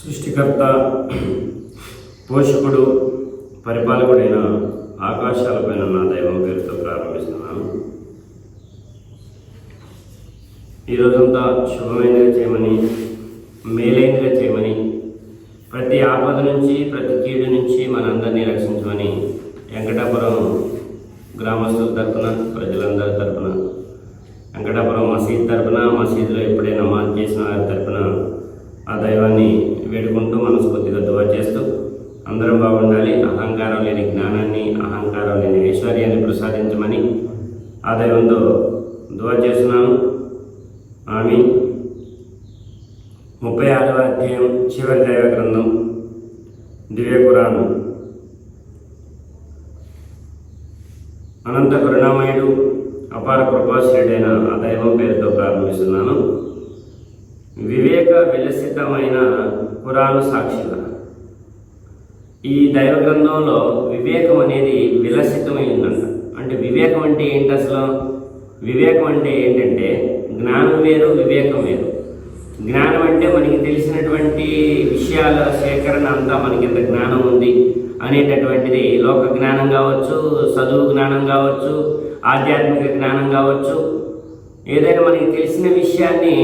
సృష్టికర్త పోషకుడు పరిపాలకుడైన ఆకాశాలపైన నా దైవం పేరుతో ప్రారంభిస్తున్నాను. ఈ రోజంతా శుభమైనదిగా చేయమని మేలైనదిగా చేయమని ప్రతి ఆపద నుంచి ప్రతి కీడు నుంచి మనందరినీ రక్షించమని వెంకటాపురం గ్రామస్తుల తరఫున ప్రజలందరి తరఫున వెంకటాపురం మసీద్ తరఫున మసీదులో ఎప్పుడైనా నమాజ్ చేసిన వారి తరఫున ఆ దైవాన్ని వేడుకుంటూ మనస్ఫూర్తిగా దువా చేస్తూ అందరం బాగుండాలి. అహంకారం లేని జ్ఞానాన్ని అహంకారం లేని ఐశ్వర్యాన్ని ప్రసాదించమని ఆ దైవంతో దువా చేస్తున్నాను. ఆమె. ముప్పై ఆరవ అధ్యాయం చివరి దైవ గ్రంథం దివ్యపురాణం అనంత కరుణామయుడు అపార కృపాశ్రుడైన ఆ దైవం పేరుతో ప్రారంభిస్తున్నాను. వివేక విలసితమైన ఖురాను సాక్షిగా ఈ దైవ గ్రంథంలో వివేకం అనేది విలసితమై ఉందంట అంటే వివేకం అంటే ఏంటి అసలు? వివేకం అంటే ఏంటంటే జ్ఞానం వేరు వివేకం వేరు. జ్ఞానం అంటే మనకి తెలిసినటువంటి విషయాల సేకరణ అంతా మనకి ఇంత జ్ఞానం ఉంది అనేటటువంటిది లోక జ్ఞానం కావచ్చు చదువు జ్ఞానం కావచ్చు ఆధ్యాత్మిక జ్ఞానం కావచ్చు. ఏదైనా మనకి తెలిసిన విషయాన్ని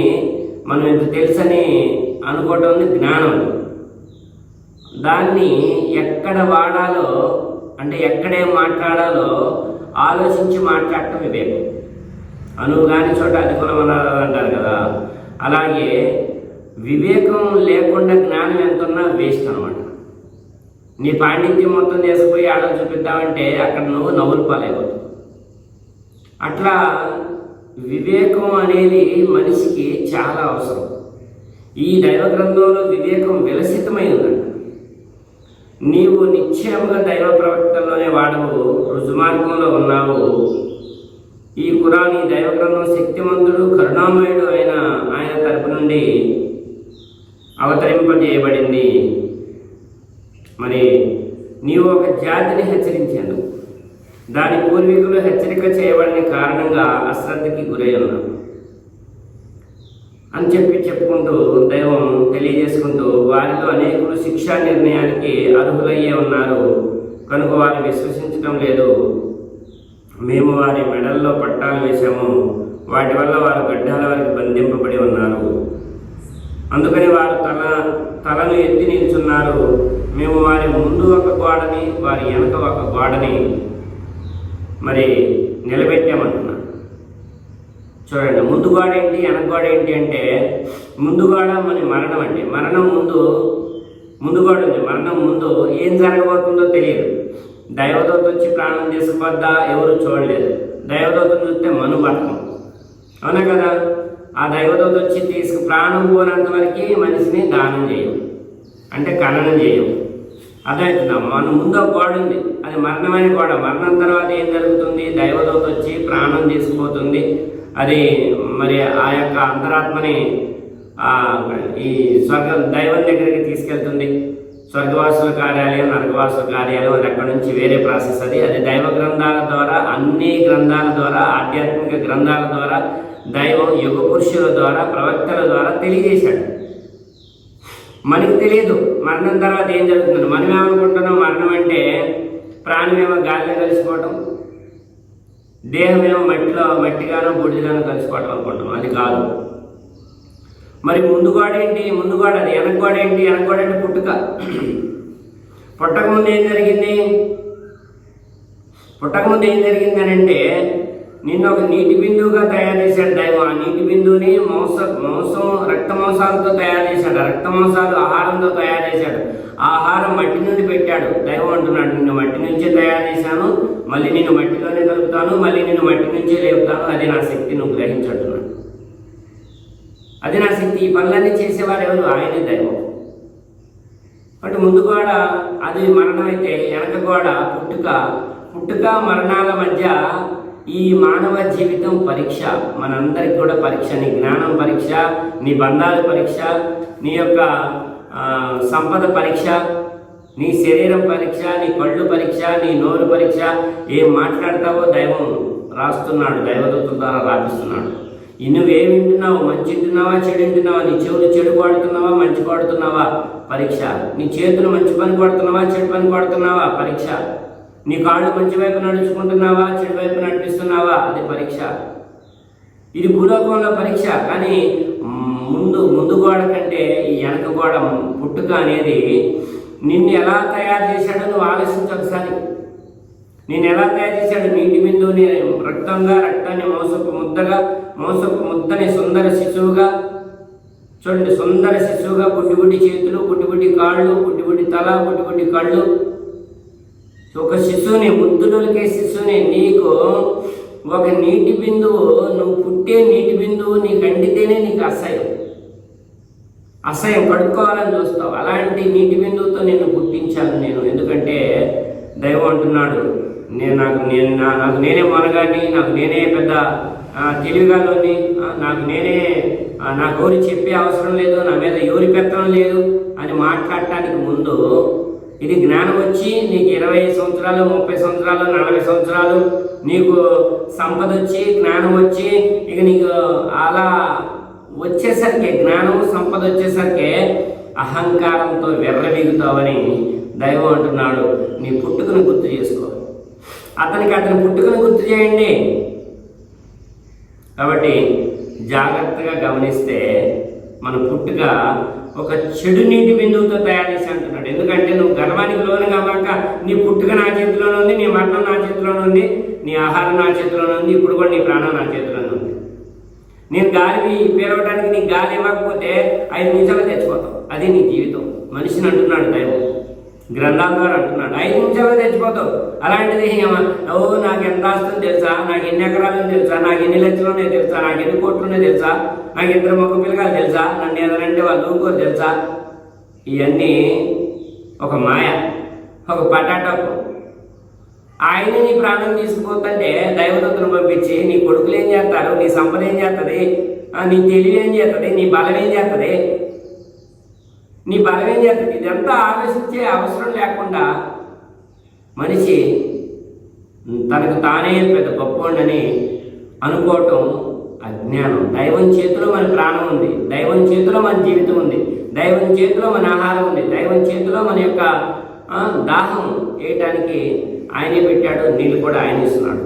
మనం ఇంత తెలుసని అనుకోవటం ఉంది జ్ఞానం దాన్ని ఎక్కడ వాడాలో అంటే ఎక్కడేం మాట్లాడాలో ఆలోచించి మాట్లాడటం వివేకం. అనువు కాని చోట అనుకూలం అనాలి అంటారు కదా. అలాగే వివేకం లేకుండా జ్ఞానం ఎంత ఉన్నా వేస్ట్ అనమాట నీ పాండిత్యం మొత్తం తీసుకుపోయి ఆడ చూపిద్దామంటే అక్కడ నువ్వు నవ్వులు పాలైపోతావు. అట్లా వివేకం అనేది మనిషికి చాలా అవసరం. ఈ దైవ గ్రంథంలో వివేకం విలసితమై ఉందంట. నీవు నిశ్చయముగా దైవ ప్రవక్తల్లోనే వాడవు రుజుమార్గంలో ఉన్నావు. ఈ కురాన్ ఈ దైవ గ్రంథం శక్తిమంతుడు కరుణామయుడు అయిన ఆయన తరపు నుండి అవతరింపజేయబడింది. మరి నీవు ఒక జాతిని హెచ్చరించాను. దాని పూర్వీకులు హెచ్చరిక చేయబడిన కారణంగా అశ్రద్ధకి గురై ఉన్నావు. అని చెప్పి చెప్పుకుంటూ దైవం తెలియజేసుకుంటూ వారిలో అనేకులు శిక్షా నిర్ణయానికి అర్హులయ్యే ఉన్నారు. కనుక వారు విశ్వసించడం లేదు. మేము వారి మెడల్లో పట్టాలు వేశాము. వాటి వల్ల వారు గడ్డాల వారికి బంధింపబడి ఉన్నారు. అందుకని వారు తల తలను ఎత్తి నిల్చున్నారు. మేము వారి ముందు ఒక గోడని వారి వెనక ఒక గోడని మరి నిలబెట్టామంటున్నాం చూడండి ముందు గోడ ఏంటి వెనక గోడ ఏంటి అంటే ముందు గోడ మన మరణం అండి. మరణం ముందు ముందు గోడ ఉంది మరణం ముందు ఏం జరగబోతుందో తెలియదు. దైవదూత వచ్చి ప్రాణం తీసుకుపోద్దా ఎవరు చూడలేదు. దైవదూతను చూస్తే మను బతకం అవునా కదా? ఆ దైవదూత వచ్చి తీసుకు ప్రాణం పోనంత వరకు మనిషిని దానం చేయం. అంటే ఖననం చేయం. అదైతుందా మన ముందు ఒక గోడ ఉంది అది మరణమైన గోడ. మరణం తర్వాత ఏం జరుగుతుంది? దైవదూత వచ్చి ప్రాణం తీసుకుపోతుంది. అది మరి ఆ యొక్క అంతరాత్మని ఈ స్వర్గ దైవం దగ్గరికి తీసుకెళ్తుంది. స్వర్గవాసుల కార్యాలయం నరకవాసుల కార్యాలయం అది అక్కడ నుంచి వేరే ప్రాసెస్ అది. అది దైవ గ్రంథాల ద్వారా అన్ని గ్రంథాల ద్వారా ఆధ్యాత్మిక గ్రంథాల ద్వారా దైవం యుగ పురుషుల ద్వారా ప్రవక్తల ద్వారా తెలియజేశాడు. మనకి తెలియదు మరణం తర్వాత ఏం జరుగుతుంది? మనం ఏమనుకుంటున్నాం మరణం అంటే ప్రాణమేమో గాలిలో కలిసిపోవటం దేహమేమో మట్టిలో మట్టిగానో బుడిగానో కలిసిపోవటం అనుకుంటాం అది కాదు. మరి ముందు గోడ ఏంటి ముందు అది. వెనక గోడ ఏంటి వెనక గోడ అంటే పుట్టుక. పుట్టక ముందు ఏం జరిగింది? పుట్టక ముందు ఏం జరిగింది అని అంటే నిన్ను ఒక నీటి బిందువుగా తయారు చేశాడు దైవం. ఆ నీటి బిందువుని మాంస మాంసం రక్త మాంసాలతో తయారు చేశాడు. ఆ రక్త మాంసాలు ఆహారంతో తయారు చేశాడు. ఆ ఆహారం మట్టి నుండి పెట్టాడు. దైవం అంటున్నాడు నిన్ను మట్టి నుంచే తయారు చేశాను. మళ్ళీ నేను మట్టిలోనే కలుపుతాను మళ్ళీ నేను మట్టి నుంచే లేపుతాను. అది నా శక్తి నువ్వు గ్రహించట్టున్నాడు అది నా శక్తి. ఈ పనులన్నీ చేసేవారు ఎవరు? ఆయనే దైవం. బట్ ముందు గోడ అది మరణం అయితే వెనక గోడ పుట్టుక. పుట్టుక మరణాల మధ్య ఈ మానవ జీవితం పరీక్ష. మనందరికి కూడా పరీక్ష. నీ జ్ఞానం పరీక్ష నీ బంధాల పరీక్ష నీ యొక్క సంపద పరీక్ష నీ శరీరం పరీక్ష నీ కళ్ళు పరీక్ష నీ నోరు పరీక్ష ఏం మాట్లాడతావో దైవం రాస్తున్నాడు దైవదూతుల ద్వారా రాపిస్తున్నాడు. నువ్వు నువ్వేం వింటున్నావు మంచి వింటున్నావా చెడు వింటున్నావా నీ చెవులు చెడు పాడుతున్నావా మంచి పాడుతున్నావా? పరీక్ష. నీ చేతులు మంచి పని పడుతున్నావా చెడు పని పడుతున్నావా? పరీక్ష. నీ కాళ్ళు మంచి వైపు నడుచుకుంటున్నావా చెడు వైపు నడిపిస్తున్నావా? అది పరీక్ష. ఇది భూలోకంలో పరీక్ష. కానీ ముందు ముందు గోడ కంటే ఈ వెనక గోడ పుట్టుక అనేది నిన్ను ఎలా తయారు చేశాడో నువ్వు ఆలోచించు ఒకసారి. నేను ఎలా తయారు చేశాడు? నీటి బిందువుని రక్తంగా రక్తాన్ని మోసపు ముద్దగా మోసపు ముద్దని సుందర శిశువుగా చూడండి సుందర శిశువుగా బుడ్డి చేతులు బుడ్డి కాళ్ళు బుడ్డి తల బుడ్డి కళ్ళు. ఒక శిశువుని ముద్దులకే శిశువుని నీకు ఒక నీటి బిందువు నువ్వు పుట్టే నీటి బిందువు నీకు అండితేనే నీకు అసహ్యం. అసహ్యం కడుక్కోవాలని చూస్తావు. అలాంటి నీటి బిందువుతో నేను గుర్తించాను నేను. ఎందుకంటే దైవం అంటున్నాడు నేను నాకు నేను నా- నాకు నేనే మొనగాన్ని నాకు నేనే పెద్ద తెలివిగాలోని నాకు నేనే నా నాకు చెప్పే అవసరం లేదు నా మీద ఎవరి పెత్తనం లేదు అని మాట్లాడటానికి ముందు ఇది జ్ఞానం వచ్చి నీకు ఇరవై సంవత్సరాలు ముప్పై సంవత్సరాలు నలభై సంవత్సరాలు నీకు సంపద వచ్చి జ్ఞానం వచ్చి ఇక నీకు అలా వచ్చేసరికి జ్ఞానం సంపద వచ్చేసరికి అహంకారంతో వెర్రవీగుతావని దైవం అంటున్నాడు. నీ పుట్టుకను గుర్తు చేసుకో. అతనికి అతని పుట్టుకను గుర్తు చేయండి. కాబట్టి జాగ్రత్తగా గమనిస్తే మన పుట్టుక ఒక చెడు నీటి బిందువుతో తయారు చేసి అంటున్నాడు. ఎందుకంటే నువ్వు గర్వానికి లోను కాక నీ పుట్టుక నా చేతిలోనే ఉంది నీ మరణం నా చేతిలోనే ఉంది నీ ఆహారం నా చేతిలోనే ఉంది ఇప్పుడు కూడా నీ ప్రాణం నా చేతిలోనే ఉంది. నేను గాలి పీరవడానికి నీకు గాలి ఇవ్వకపోతే ఐదు నిమిషాలు తెచ్చిపోతావు. అది నీ జీవితం. మనిషిని అంటున్నాడు దైవం గ్రంథాల ద్వారా అంటున్నాడు. ఐదు నిమిషాలు తెచ్చిపోతావు. అలాంటిది ఏమ- ఓ నాకు ఎంత ఆస్తుందో తెలుసా? నాకు ఎన్ని ఎకరాలు తెలుసా? నాకు ఎన్ని లక్షలు ఉన్నాయో తెలుసా? నాకు ఎన్ని కోట్లు ఉన్నాయో తెలుసా? నాకు ఇద్దరు మొక్క పిల్లగాలు తెలుసా? నన్ను ఎదరంటే వాళ్ళు ఊరుకోరు తెలుసా? ఇవన్నీ ఒక మాయ ఒక పటాటపు ఆయన నీ ప్రాణం తీసుకుపోతుంటే దైవదత్తులు పంపించి నీ కొడుకులు ఏం చేస్తారు? నీ సంపద ఏం చేస్తుంది? నీ తెలివి ఏం చేస్తుంది? నీ బలం ఏం చేస్తుంది? నీ బలం ఏం చేస్తుంది? ఇదంతా ఆలోచించే అవసరం లేకుండా మనిషి తనకు తానే పెద్ద గొప్పోండని అనుకోవటం అజ్ఞానం. దైవం చేతిలో మన ప్రాణం ఉంది. దైవం చేతిలో మన జీవితం ఉంది. దైవం చేతిలో మన ఆహారం ఉంది. దైవం చేతిలో మన యొక్క దాహం వేయటానికి ఆయనే పెట్టాడు నీళ్ళు కూడా ఆయన ఇస్తున్నాడు.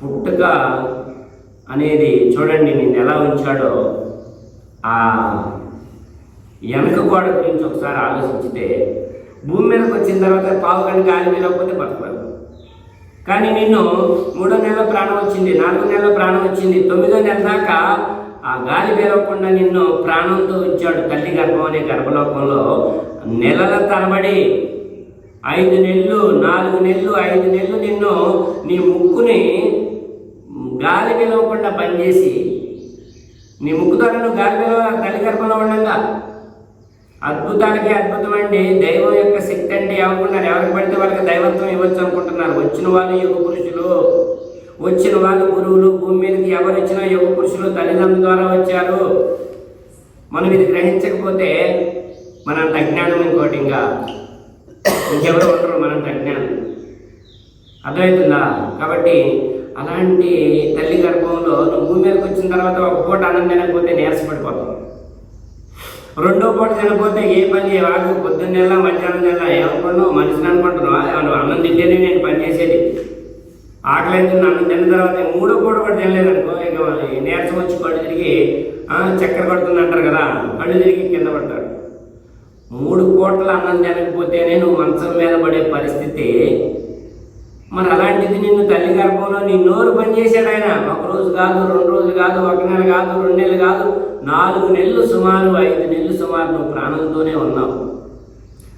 పుట్టుక అనేది చూడండి నేను ఎలా ఉంచాడో. ఆ వెనక గోడ గురించి ఒకసారి ఆలోచించితే భూమి మీదకి వచ్చిన తర్వాత పావు గంట గాలి వెళ్ళకపోతే బతకలేదు కానీ నిన్ను మూడో నెల ప్రాణం వచ్చింది నాలుగో నెలలో ప్రాణం వచ్చింది తొమ్మిదో నెల దాకా ఆ గాలి వేరకుండా నిన్ను ప్రాణంతో ఉంచాడు తల్లి గర్భం అనే గర్భలోకంలో నెలల తరబడి ఐదు నెలలు నాలుగు నెలలు ఐదు నెలలు నిన్ను నీ ముక్కుని గాలి పిలవకుండా పనిచేసి నీ ముక్కు ద్వారా నువ్వు గాలి పిలవ తల్లి ఉండగా. అద్భుతానికి అద్భుతం అండి. దైవం యొక్క శక్తి అంటే ఇవ్వకుండా ఎవరికి పడితే వాళ్ళకి దైవత్వం ఇవ్వచ్చు అనుకుంటున్నారు. వచ్చిన వాళ్ళు యుగ పురుషులు. వచ్చిన వాళ్ళు గురువులు. భూమి మీదకి ఎవరు వచ్చినా యుగ పురుషులు తల్లిదండ్రుల ద్వారా వచ్చారు. మనం ఇది గ్రహించకపోతే మన అజ్ఞానం ఇంకోటి ఇంకా. ఇంకెవరు ఉండరు మనంత అజ్ఞానం అర్థమవుతుందా కాబట్టి అలాంటి తల్లి గర్భంలో నువ్వు భూమి మీదకి వచ్చిన తర్వాత ఒక పూట అన్నం తినకపోతే నీరసపడిపోతావు రెండో పూట తినకపోతే ఏ పని వాడు పొద్దున్నెల్లా మధ్యాహ్నం నెల ఏమనుకున్నావు? మనిషిని అనుకుంటున్నావా? నువ్వు అన్నం తింటేనే నేను పని చేసేది. ఆకలి అవుతుంది అన్నం తిన్న తర్వాత మూడో పూట కూడా తినలేదనుకో ఇక నీరసం వచ్చి కళ్ళు తిరిగి చక్కెర పడుతుంది అంటారు కదా కళ్ళు తిరిగి కింద పడతాడు మూడు పూటల అన్నం తినకపోతేనే నువ్వు మంచం మీద పడే పరిస్థితి. మరి అలాంటిది నిన్ను తల్లి గర్భంలో నీ నోరు పనిచేశాడు ఆయన. ఒక రోజు కాదు రెండు రోజులు కాదు ఒక నెల కాదు రెండు నెలలు కాదు నాలుగు నెలలు సుమారు ఐదు నెలలు సుమారు నువ్వు ప్రాణంతోనే ఉన్నావు.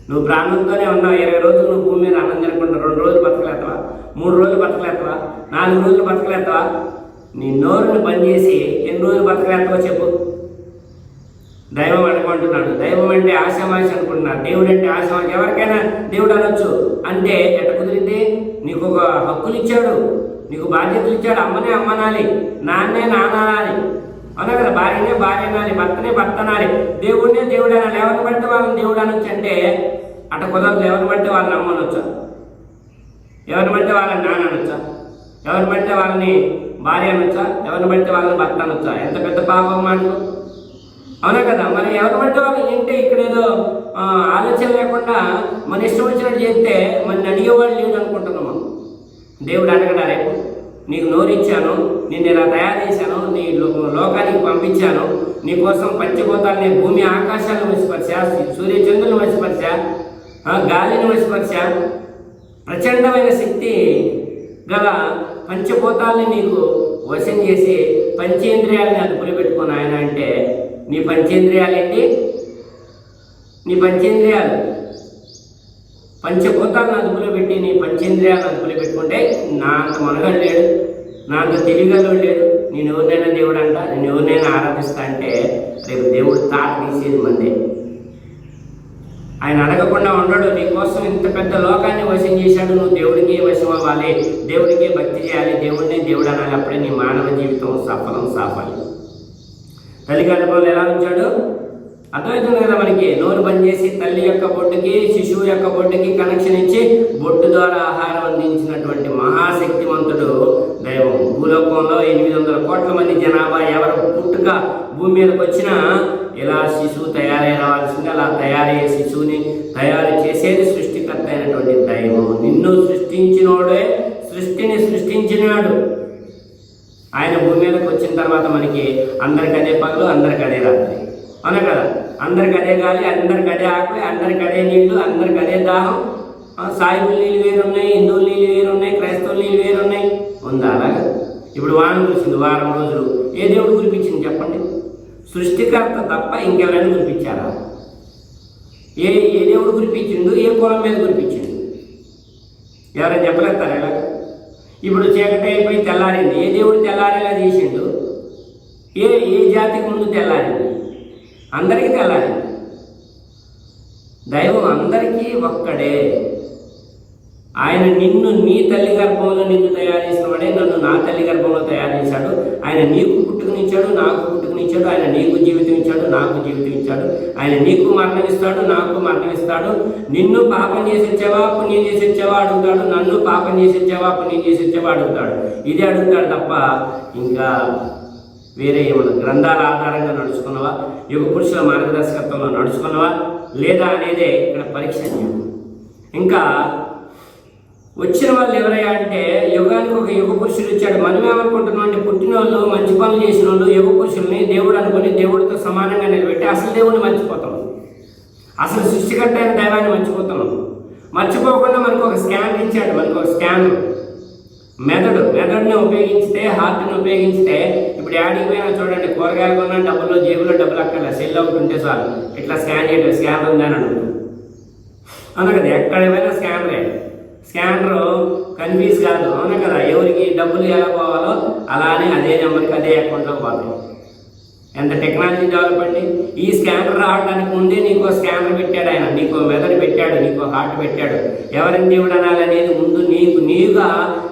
నువ్వు ప్రాణంతోనే ఉన్నావు. ఇరవై రోజులు నువ్వు భూమి మీద అన్నం తినకుండా రెండు రోజులు బతకలేతవా మూడు రోజులు బతకలేతవా నాలుగు రోజులు బతకలేతవా నీ నోరుని పనిచేసి ఎన్ని రోజులు బతకలేస్తావో చెప్పు. దైవం అనుకుంటున్నాడు. దైవం అంటే ఆశామాష అనుకుంటున్నాడు దేవుడు అంటే ఆశామాష. ఎవరికైనా దేవుడు అనొచ్చు. అంటే ఎట్ట కుదిరింది? నీకు ఒక హక్కులు ఇచ్చాడు. నీకు బాధ్యతలు ఇచ్చాడు. అమ్మనే అమ్మనాలి. నాన్నే నానాలి అవునా కదా? భార్యనే భార్య అనాలి. భర్తనే భర్త అనాలి. దేవుడినే దేవుడు అనాలి. ఎవరిని పడితే వాళ్ళని దేవుడు అనొచ్చు అంటే అట కుదరదు. ఎవరిని పడితే వాళ్ళని అమ్మనొచ్చా ఎవరిని పడితే వాళ్ళని నాన్న అనొచ్చా? ఎవరిని పడితే వాళ్ళని భార్య అనొచ్చా? ఎవరిని పడితే వాళ్ళని భర్త అనొచ్చా? ఎంత పెద్ద పాపం మాటలు అవునా కదా? మరి ఎవరు పడితే వాళ్ళు ఏంటి ఇక్కడ ఏదో ఆలోచన లేకుండా మన ఇష్టం వచ్చినట్టు చేస్తే మన అడిగేవాళ్ళు లేదు అనుకుంటున్నాం మనం. దేవుడు అడగడా రేపు? నీకు నోరిచ్చాను నేను ఇలా తయారు చేశాను నీ లో- లోకానికి పంపించాను నీ కోసం పంచభూతాలని భూమి ఆకాశాలను వసిపరిచా సూర్య చంద్రులను వసిపరిచా గాలిని వసిపరిచా ప్రచండమైన శక్తి గల పంచభూతాల్ని నీకు వశం చేసి పంచేంద్రియాలని అది పెట్టుకుని ఆయన అంటే నీ పంచేంద్రియాలు ఏంటి? నీ పంచేంద్రియాలు. పంచభూతాలను అదుపులో పెట్టి నీ పంచేంద్రియాలను అదుపులో పెట్టుకుంటే నా అంత మనగడు లేడు నా అంత తెలివిగలు లేడు. నేను ఎవరినైనా దేవుడు అంట? నేను ఎవరినైనా ఆరాధిస్తా అంటే రేపు దేవుడు తాట తీసేది మందే. ఆయన అడగకుండా ఉండడు నీ కోసం ఇంత పెద్ద లోకాన్ని వశం చేశాడు నువ్వు దేవుడికి వశం అవ్వాలి దేవుడికి భక్తి చేయాలి దేవుడిని దేవుడు అనాలి అప్పుడే నీ మానవ జీవితం సఫలం సాఫలి తల్లి గర్భంలో ఎలా ఉంచాడు? అర్థమవుతుంది కదా మనకి? నోరు బంద్ చేసి తల్లి యొక్క బొడ్డుకి శిశువు యొక్క బొడ్డుకి కనెక్షన్ ఇచ్చి బొడ్డు ద్వారా ఆహారం అందించినటువంటి మహాశక్తివంతుడు దైవం. భూలోకంలో ఎనిమిది వందల కోట్ల మంది జనాభా ఎవరు పుట్టుక భూమి మీదకి వచ్చినా ఇలా శిశువు తయారై రావాల్సింది. అలా తయారయ్యే శిశువుని తయారు చేసేది సృష్టికర్త అయినటువంటి దైవం. నిన్ను సృష్టించినోడే సృష్టిని సృష్టించినాడు. ఆయన భూమి మీదకి వచ్చిన తర్వాత మనకి అందరికి అదే పగలు అందరికి అదే రాత్రి. అవునా కదా? అందరికి అదే గాలి అందరికి అదే ఆకలి అందరికి అదే నీళ్ళు అందరికి అదే దాహం. ఆ, సాయిబుల నీళ్ళు వేరున్నాయి హిందువుల నీళ్ళు వేరున్నాయి క్రైస్తవుల నీళ్ళు వేరున్నాయి. ఉందా అలాగా? ఇప్పుడు వాన కురిసింది వారం రోజులు. ఏ దేవుడు కురిపించింది చెప్పండి? సృష్టికర్త తప్ప ఇంకెవరైనా కురిపించారా? ఏ ఏ దేవుడు కురిపించిండు ఏ పొలం మీద కురిపించిండు? ఎవరైనా చెప్పలేస్తారా ఇలా ఇప్పుడు చీకటి అయిపోయి తెల్లారింది. ఏ దేవుడు తెల్లారేలా చేసిండు? ఏ ఏ జాతికి ముందు తెల్లారింది? అందరికీ తెల్లారింది. దైవం అందరికీ ఒక్కడే. ఆయన నిన్ను నీ తల్లి గర్భంలో నిన్ను తయారు చేసినవాడే నన్ను నా తల్లి గర్భంలో తయారు చేశాడు. ఆయన నీకు పుట్టుకునిచ్చాడు నాకు పుట్టుకునిచ్చాడు ఆయన నీకు జీవితం ఇచ్చాడు నాకు జీవితం ఇచ్చాడు ఆయన నీకు మరణమిస్తాడు నాకు మరణమిస్తాడు. నిన్ను పాపం చేసి ఇచ్చావా పుణ్యం చేసి ఇచ్చావా అడుగుతాడు నన్ను పాపం చేసి ఇచ్చావా పుణ్యం చేసి ఇచ్చావా అడుగుతాడు. ఇది అడుగుతాడు తప్ప ఇంకా వేరే ఏమన్నా గ్రంథాల ఆధారంగా నడుచుకున్నవా? యుగ పురుషుల మార్గదర్శకత్వంలో నడుచుకున్నవా? లేదా అనేదే ఇక్కడ పరీక్ష ఇంకా వచ్చిన వాళ్ళు ఎవరయ్యా అంటే యుగానికి ఒక యుగ పురుషుడు ఇచ్చాడు మనం ఏమనుకుంటున్నాం అంటే పుట్టిన వాళ్ళు మంచి పనులు చేసిన వాళ్ళు యుగ పురుషుల్ని దేవుడు అనుకుని దేవుడితో సమానంగా నిలబెట్టి అసలు దేవుడిని మర్చిపోతాం. అసలు సృష్టికర్త అయిన దైవాన్ని మర్చిపోతాం. మర్చిపోకుండా మనకు ఒక స్కాన్ ఇచ్చాడు. మనకు ఒక స్కాన్. మెదడు. మెదడుని ఉపయోగించితే హార్ట్ని ఉపయోగించితే ఇప్పుడు యాడికి పోయినా చూడండి కూరగాయలు కొన్నా డబ్బులు జేబులో డబ్బులు అక్కడ సెల్ ఒకటి ఉంటే చాలు. ఇట్లా స్కాన్ చేయడం? స్కాన్ ఉందని అడుగుతాం. అందుకని కదా ఎక్కడ పోయినా స్కానరే స్కానర్ కన్ఫ్యూజ్ కాదు. అవునా కదా? ఎవరికి డబ్బులు ఎలా పోవాలో అలానే అదే నెంబర్కి అదే అకౌంట్లో పోతాయి. ఎంత టెక్నాలజీ డెవలప్ అండి? ఈ స్కానర్ రావడానికి ముందే నీకు స్కానర్ పెట్టాడు ఆయన. నీకు మెదడు పెట్టాడు నీకు హార్ట్ పెట్టాడు. ఎవరిని దేవుడు అనాలనేది ముందు నీకు నీవుగా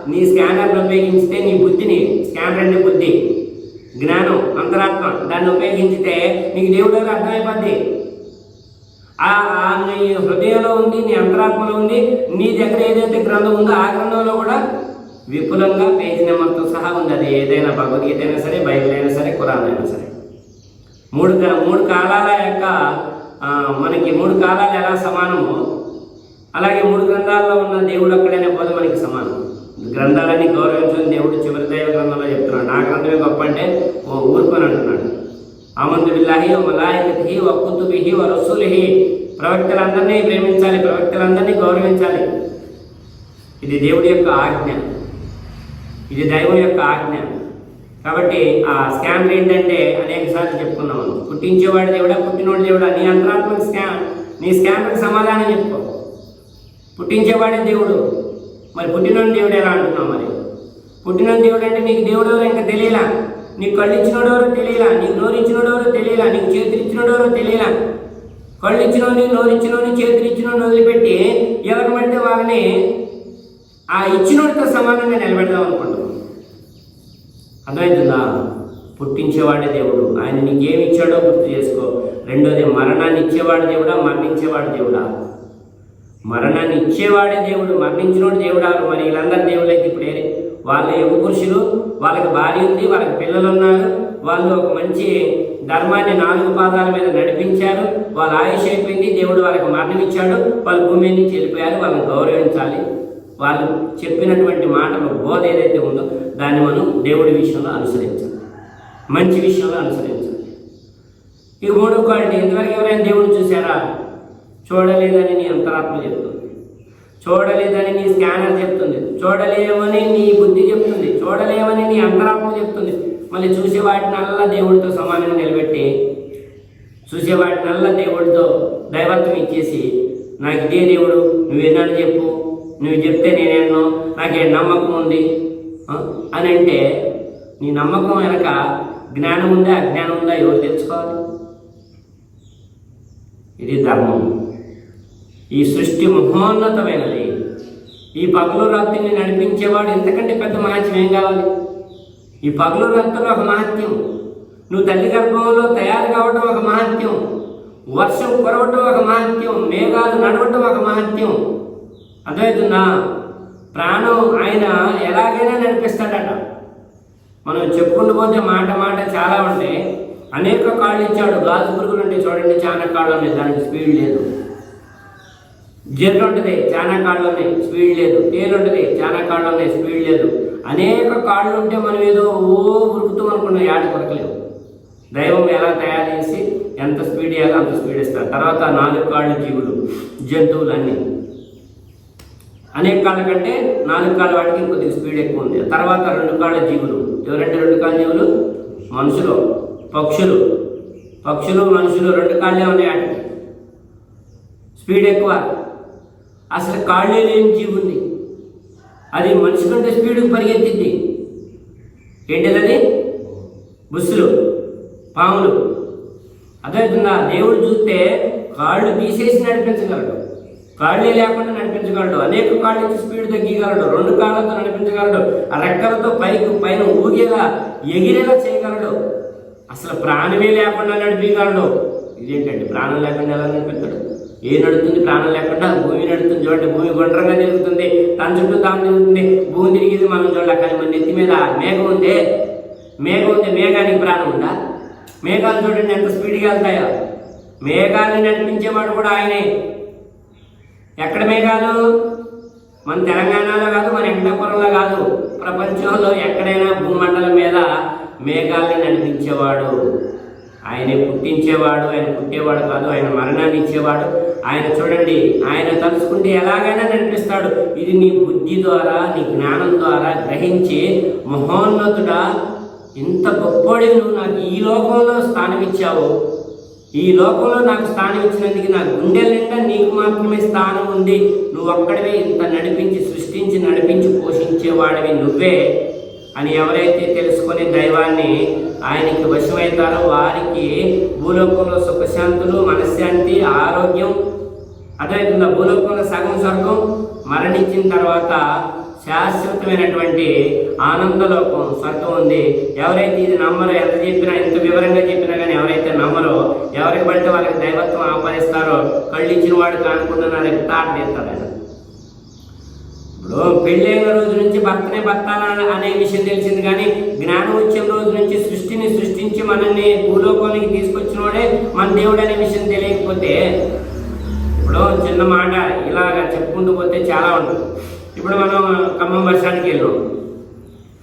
నీ స్కానర్ని ఉపయోగించితే నీ బుద్ధిని స్కానర్ అంటే బుద్ధి జ్ఞానం అంతరాత్మ దాన్ని ఉపయోగించితే నీకు దేవుడు అర్థమైపోద్ది? నీ హృదయంలో ఉంది నీ అంతరాత్మలో ఉంది నీ దగ్గర ఏదైతే గ్రంథం ఉందో ఆ గ్రంథంలో కూడా విపులంగా పేజీ నెంబర్తో సహా ఉంది. అది ఏదైనా భగవద్గీత అయినా సరే బైబిల్ అయినా సరే ఖురాన్ అయినా సరే. మూడు మూడు కాలాల యొక్క మనకి మూడు కాలాలు ఎలా సమానమో అలాగే మూడు గ్రంథాల్లో ఉన్న దేవుడు ఒక్కడనే పోతే మనకి సమానం. గ్రంథాలన్నీ గౌరవించని దేవుడు చివరి దైవ గ్రంథంలో చెప్తున్నాడు. నా గ్రంథమే గొప్ప అంటే ఓ ఊరుకొని అంటున్నాడు. ఆమందు బిల్లాహి మలాయికతిహి ఓ కుతుబిహి ఓ రసూలిహి. ప్రవక్తలందరినీ ప్రేమించాలి ప్రవక్తలందరినీ గౌరవించాలి. ఇది దేవుడి యొక్క ఆజ్ఞ. ఇది దైవం యొక్క ఆజ్ఞ. కాబట్టి ఆ స్కామ్ ఏంటంటే అనేక సార్లు చెప్పుకున్నాం పుట్టించేవాడు దేవుడా పుట్టినోడు దేవుడా నీ అంతరాత్మక స్కామ్ నీ స్కామ్కి సమాధానం చెప్పుకో పుట్టించేవాడే దేవుడు. మరి పుట్టినోడు దేవుడు ఎలా అంటున్నావు మరి? పుట్టినోడు దేవుడు అంటే నీకు దేవుడు ఇంకా తెలియలా? నీకు కళ్ళు ఇచ్చినోడెవరో తెలియలా? నీకు నోరు ఇచ్చినోడెవరో తెలియలా? నీకు చేతులు ఇచ్చినోడెవరో తెలియలా? కళ్ళు ఇచ్చినోని నోరు ఇచ్చినోని చేతులు ఇచ్చినోని వదిలిపెట్టి ఎవరిని పడితే వాళ్ళని ఆ ఇచ్చినోడితో సమానంగా నిలబెడదాం అనుకుంటున్నాం. అర్థమవుతుందా పుట్టించేవాడే దేవుడు. ఆయన నీకేమి ఇచ్చాడో గుర్తు చేసుకో. రెండోది మరణాన్ని ఇచ్చేవాడు దేవుడా? మరణించేవాడు దేవుడా? మరణాన్ని ఇచ్చేవాడే దేవుడు మరణించినోడు దేవుడు? మరి వీళ్ళందరూ దేవుళ్ళైతే ఇప్పుడు ఏరే వాళ్ళు యుగ పురుషులు వాళ్ళకి భార్య ఉంది వాళ్ళకి పిల్లలు ఉన్నారు. వాళ్ళు ఒక మంచి ధర్మాన్ని నాలుగు పాదాల మీద నడిపించారు. వాళ్ళ ఆయుష్ అయిపోయింది దేవుడు వాళ్ళకి మరణమిచ్చాడు వాళ్ళ వాళ్ళు భూమి నుంచి వెళ్ళిపోయారు వాళ్ళని గౌరవించాలి. వాళ్ళు చెప్పినటువంటి మాటలు బోధ ఏదైతే ఉందో దాన్ని మనం దేవుడి విషయంలో అనుసరించాలి. మంచి విషయంలో అనుసరించాలి. ఇక మూడో క్వాలిటీ ఇంతవరకు ఎవరైనా దేవుడిని చూసారా చూడలేదని నీ అంతరాత్మ చెప్తుంది చూడలేదని నీ స్కానర్ చెప్తుంది. చూడలేమని నీ బుద్ధి చెప్తుంది. చూడలేమని నీ అంతరాత్మ చెప్తుంది. మళ్ళీ చూసేవాటినల్లా దేవుడితో సమానంగా నిలబెట్టి చూసేవాటినల్లా దేవుడితో దైవత్వం ఇచ్చేసి నాకు ఇదే దేవుడు నువ్వేనాడు చెప్పు నువ్వు చెప్తే నేనేనో నాకే నమ్మకం ఉంది? అని అంటే నీ నమ్మకం వెనక జ్ఞానం ఉందా అజ్ఞానం ఉందా ఎవరు తెలుసుకోవాలి? ఇది ధర్మం. ఈ సృష్టి మహోన్నతమైనది. ఈ పగలు రాత్రిని నడిపించేవాడు ఎంతకంటే పెద్ద మహత్యం ఏం కావాలి? ఈ పగలు రాత్రులు ఒక మహత్యం. నువ్వు తల్లి గర్భంలో తయారు కావడం ఒక మహత్యం. వర్షం కురవటం ఒక మహత్యం. మేఘాలు నడవటం ఒక మహత్యం. అర్థమవుతుందా? ప్రాణం ఆయన ఎలాగైనా నడిపిస్తాడట. మనం చెప్పుకుంటూ పోతే మాట మాట చాలా ఉంటాయి. అనేక కాళ్ళు ఇచ్చాడు. గాజు పురుగులు ఉంటే చూడండి చాలా కాళ్ళు ఉన్నాయి. దానికి స్పీడ్ లేదు. జిర్ర ఉంటుంది చాలా కాళ్ళు ఉన్నాయి స్పీడ్ లేదు. తేలు ఉంటుంది చాలా కాళ్ళు ఉన్నాయి స్పీడ్ లేదు. అనేక కాళ్ళు ఉంటే మనం ఏదో ఓ ఉరుకుతాం అనుకున్నాం యాడ కొరకలేవు దైవం ఎలా తయారు చేసి ఎంత స్పీడ్ ఇవ్వాలో అంత స్పీడ్ ఇస్తారు. తర్వాత నాలుగు కాళ్ళు జీవులు జంతువులు అన్నీ అనేక కాళ్ళ కంటే నాలుగు కాళ్ళ వాటికి కొద్దిగా స్పీడ్ ఎక్కువ ఉంది. తర్వాత రెండు కాళ్ళ జీవులు. ఎవరంటే రెండు కాళ్ళ జీవులు? మనుషులు పక్షులు. పక్షులు మనుషులు రెండు కాళ్ళే ఉన్నాయి వాటికి. స్పీడ్ ఎక్కువ. అసలు కాళ్ళే లేని జీవి ఉంది అది మనిషి కంటే స్పీడ్కి పరిగెత్తింది. ఏంటిదని బుస్సులు పాములు. అదేవిధంగా దేవుడు చూస్తే కాళ్ళు తీసేసి నడిపించగలడు. కాళ్ళే లేకుండా నడిపించగలడు. అనేక కాళ్ళు స్పీడ్ తగ్గగలడు రెండు కాళ్ళతో నడిపించగలడు. ఆ రెక్కలతో పైకి పైన ఊగేలా ఎగిరేలా చేయగలడు. అసలు ప్రాణమే లేకుండా నడిపించగలడు ఇదేంటండి? ప్రాణం లేకుండా ఎలా నడిపించడు ఏ నడుస్తుంది? ప్రాణం లేకుండా భూమి నడుతుంది చూడండి భూమి గుండ్రంగా తిరుగుతుంది తన చుట్టూ తాను తిరుగుతుంది భూమి తిరిగింది మనం చూడాలి. కానీ మన నెత్తి మీద మేఘం ఉంది. మేఘం ఉంది. మేఘానికి ప్రాణం ఉందా? మేఘాలు చూడండి ఎంత స్పీడ్గా వెళ్తాయో. మేఘాలను నడిపించేవాడు కూడా ఆయనే. ఎక్కడ మేఘాలు? మన తెలంగాణలో కాదు మన వెంకటాపురంలో కాదు. ప్రపంచంలో ఎక్కడైనా భూమండలం మీద మేఘాలను నడిపించేవాడు. ఆయనే పుట్టించేవాడు ఆయన పుట్టేవాడు కాదు ఆయన మరణాన్ని ఇచ్చేవాడు. ఆయన చూడండి ఆయన తలుచుకుంటే ఎలాగైనా నడిపిస్తాడు. ఇది నీ బుద్ధి ద్వారా నీ జ్ఞానం ద్వారా గ్రహించి మహోన్నతుడా ఇంత గొప్పోడి నువ్వు నాకు ఈ లోకంలో స్థానం ఇచ్చావు ఈ లోకంలో నాకు స్థానం ఇచ్చినందుకు నా గుండె నిండా నీకు మాత్రమే స్థానం ఉంది. నువ్వు ఒక్కడివే ఇంత నడిపించి సృష్టించి నడిపించి పోషించేవాడివి నువ్వే. అని ఎవరైతే తెలుసుకొని దైవాన్ని ఆయనకి వశమవుతారో వారికి భూలోకంలో సుఖశాంతులు మనశ్శాంతి ఆరోగ్యం అదేవిధంగా భూలోకంలో సగం స్వర్గం మరణించిన తర్వాత శాశ్వతమైనటువంటి ఆనందలోకం స్వర్గం ఉంది. ఎవరైతే ఇది నమ్మరో ఎంత చెప్పినా ఎంత వివరంగా చెప్పినా కానీ ఎవరైతే నమ్మరో ఎవరికి పడితే వాళ్ళకి దైవత్వం ఆపాదిస్తారో కళ్ళు ఇచ్చిన వాడు కానుకుండా నా ఆయన. ఇప్పుడు పెళ్ళైన రోజు నుంచి భర్తనే భర్త అనే విషయం తెలిసింది కానీ జ్ఞానం వచ్చిన రోజు నుంచి సృష్టిని సృష్టించి మనల్ని భూలోకానికి తీసుకొచ్చినోడే మన దేవుడు అనే విషయం తెలియకపోతే ఇప్పుడు చిన్న మాట ఇలాగా చెప్పుకుంటూ పోతే చాలా ఉంటుంది. ఇప్పుడు మనం ఖమ్మం బస్ స్టాండ్కి వెళ్ళాం.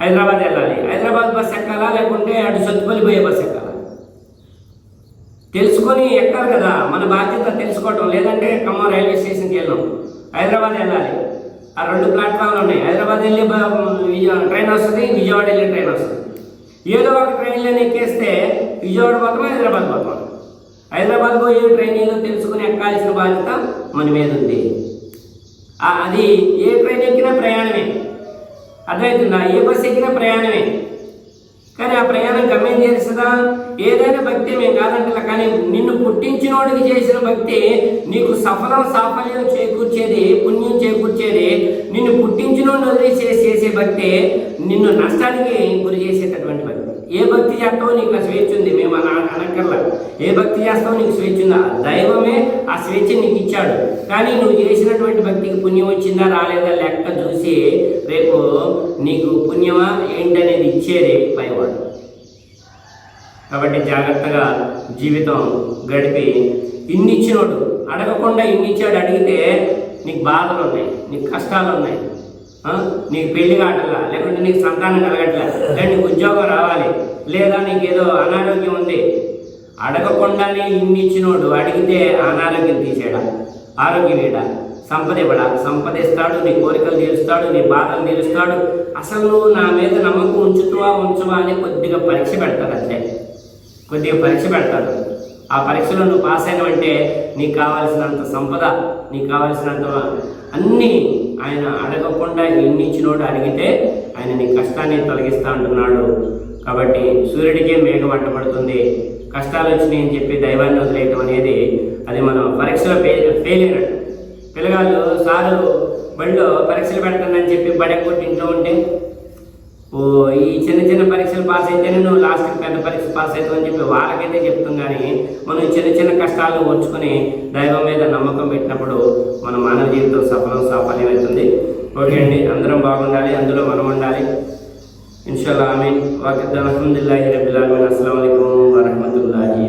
హైదరాబాద్ వెళ్ళాలి. హైదరాబాద్ బస్ ఎక్కాలా? లేకుంటే అటు సత్తుపల్లి పోయే బస్ ఎక్కాలా? తెలుసుకొని ఎక్కాలి కదా. మన బాధ్యత తెలుసుకోవటం. లేదంటే ఖమ్మం రైల్వే స్టేషన్కి వెళ్ళాం. హైదరాబాద్ వెళ్ళాలి. ఆ రెండు ప్లాట్ఫామ్లు ఉన్నాయి. హైదరాబాద్ వెళ్ళి ట్రైన్ వస్తుంది విజయవాడ వెళ్ళే ట్రైన్ వస్తుంది. ఏదో ఒక ట్రైన్లో ఎక్కేస్తే విజయవాడ పోతాం హైదరాబాద్ పోతాం హైదరాబాద్ పోయే ట్రైన్ ఏదో తెలుసుకుని ఎక్కాల్సిన బాధ్యత మన మీద ఉంది. అది ఏ ట్రైన్ ఎక్కినా ప్రయాణమే. అర్థమవుతుందా? ఏ బస్ ఎక్కినా ప్రయాణమే. కానీ ఆ ప్రయాణం గమ్యం చేస్తుందా ఏదైనా భక్తి మేము కాదంటే కానీ నిన్ను పుట్టించినోడికి చేసిన భక్తి నీకు సఫలం సాఫల్యం చేకూర్చేది పుణ్యం చేకూర్చేది. నిన్ను పుట్టించినోడిని వదిలేసి చేసే భక్తి నిన్ను నష్టానికి గురి చేసేటటువంటి భక్తి. ఏ భక్తి చేస్తావో నీకు ఆ స్వేచ్ఛ ఉంది. మేము అన అనక్కర్లా. ఏ భక్తి చేస్తావో నీకు స్వేచ్ఛ ఉంది? దైవమే ఆ స్వేచ్ఛ నీకు ఇచ్చాడు. కానీ నువ్వు చేసినటువంటి భక్తికి పుణ్యం వచ్చిందా రాలేదా లెక్క చూసి రేపు నీకు పుణ్యమా ఏంటనేది ఇచ్చేదే పైవాడు. కాబట్టి జాగ్రత్తగా జీవితం గడిపి ఇన్నిచ్చినోడు. అడగకుండా ఇన్నిచ్చాడు అడిగితే నీకు బాధలు ఉన్నాయి నీకు కష్టాలు ఉన్నాయి నీకు పెళ్ళి కావట్లా? లేకుంటే నీకు సంతానం కలగట్లా? లేదా నీకు ఉద్యోగం రావాలి? లేదా నీకు ఏదో అనారోగ్యం ఉంది? అడగకుండానే ఇన్ని ఇచ్చినోడు అడిగితే అనారోగ్యం తీసేడా? ఆరోగ్యం ఏడా సంపద ఇవ్వడా సంపద ఇస్తాడు నీ కోరికలు తీరుస్తాడు నీ బాధలు తీరుస్తాడు. అసలు నువ్వు నా మీద నమ్మకం ఉంచుతావా ఉంచవా అని కొద్దిగా పరీక్ష పెడతాడు అంతే. కొద్దిగా పరీక్ష పెడతాడు. ఆ పరీక్షలో నువ్వు పాస్ అయినవంటే నీకు కావాల్సినంత సంపద నీకు కావాల్సినంత అన్నీ ఆయన అడగకుండా ఎన్నిచ్చినోడు అడిగితే ఆయన నీ కష్టాన్ని తొలగిస్తా అంటున్నాడు. కాబట్టి సూర్యుడికే మేఘం అడ్డపడుతుంది కష్టాలు వచ్చినాయి అని చెప్పి దైవాన్ని వదిలేయటం అనేది అది మనం పరీక్షలో ఫే ఫెయిల్ అయినట్టు పిల్లగాళ్ళు సారు బడిలో పరీక్షలు పెడతానని చెప్పి బడి కొట్టి ఇంట్లో ఉంటే ఈ చిన్న చిన్న పరీక్షలు పాస్ అయితేనే నువ్వు లాస్ట్కి పెద్ద పరీక్ష పాస్ అవుతావు అని చెప్పి వాళ్ళకైతే చెప్తాం కానీ మనం చిన్న చిన్న కష్టాలను ఉంచుకొని దైవం మీద నమ్మకం పెట్టినప్పుడు మన మానవ జీవితం సఫలం సాఫల్యమవుతుంది ఓకే అండి అందరం బాగుండాలి అందులో మనం ఉండాలి. ఇన్షాల్లా ఆమె వాకిద్ద్. అలహమ్దుల్లాహి రబిల్ ఆలమిన్. అస్సలం వరహమతుల్లాహి